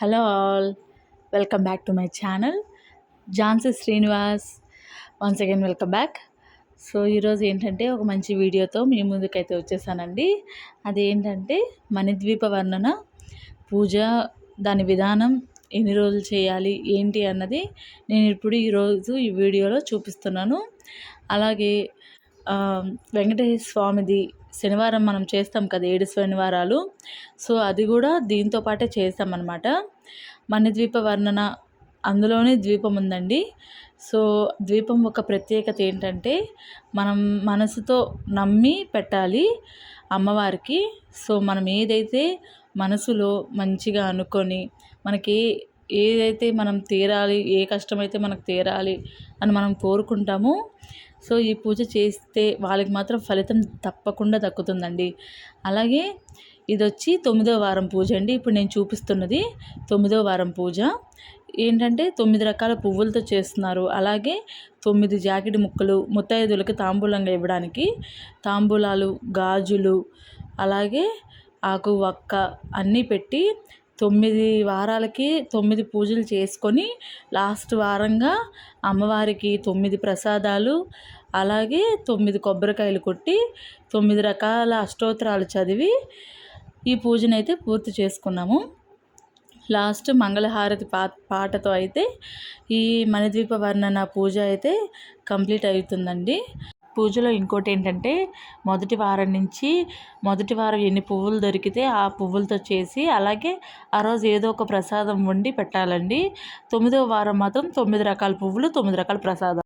Hello all. Welcome back to my channel. Jhansi Srinivas. Once again welcome back. So ఈరోజు ఏంటంటే ఒక మంచి వీడియోతో మీ ముందుకైతే వచ్చేసానండి. అదేంటంటే మణిద్వీప వర్ణన పూజ దాని విధానం ఎన్ని రోజులు చేయాలి ఏంటి అన్నది నేను ఇప్పుడు ఈరోజు ఈ వీడియోలో చూపిస్తున్నాను. అలాగే వెంకటేశ్వర స్వామిది శనివారం మనం చేస్తాం కదా ఏడు శనివారాలు. సో అది కూడా దీంతో పాటే చేస్తామన్నమాట. మణిద్వీప వర్ణన అందులోనే ద్వీపం ఉందండి. సో ద్వీపం ఒక ప్రత్యేకత ఏంటంటే మనం మనసుతో నమ్మి పెట్టాలి అమ్మవారికి. సో మనం ఏదైతే మనసులో మంచిగా అనుకొని మనకి ఏదైతే మనం తీరాలి ఏ కష్టమైతే మనకు తీరాలి అని మనం కోరుకుంటామో సో ఈ పూజ చేస్తే వాళ్ళకి మాత్రం ఫలితం తప్పకుండా దక్కుతుందండి. అలాగే ఇది వచ్చి తొమ్మిదో వారం పూజ అండి. ఇప్పుడు నేను చూపిస్తున్నది తొమ్మిదో వారం పూజ. ఏంటంటే తొమ్మిది రకాల పువ్వులతో చేస్తున్నారు. అలాగే తొమ్మిది జాకెట్ ముక్కలు ముత్తైదులకు తాంబూలంగా ఇవ్వడానికి తాంబూలాలు గాజులు అలాగే ఆకు వక్క అన్నీ పెట్టి తొమ్మిది వారాలకి తొమ్మిది పూజలు చేసుకొని లాస్ట్ వారంగా అమ్మవారికి తొమ్మిది ప్రసాదాలు అలాగే తొమ్మిది కొబ్బరికాయలు కొట్టి తొమ్మిది రకాల అష్టోత్తరాలు చదివి ఈ పూజనైతే పూర్తి చేసుకున్నాము. లాస్ట్ మంగళహారతి పా పాటతో అయితే ఈ మణిద్వీప వర్ణన పూజ అయితే కంప్లీట్ అవుతుందండి. పూజలో ఇంకోటి ఏంటంటే మొదటి వారం నుంచి మొదటి వారం ఎన్ని పువ్వులు దొరికితే ఆ పువ్వులతో చేసి అలాగే ఆ రోజు ఏదో ఒక ప్రసాదం వండి పెట్టాలండి. తొమ్మిదవ వారం మాత్రం తొమ్మిది రకాల పువ్వులు తొమ్మిది రకాల ప్రసాదం.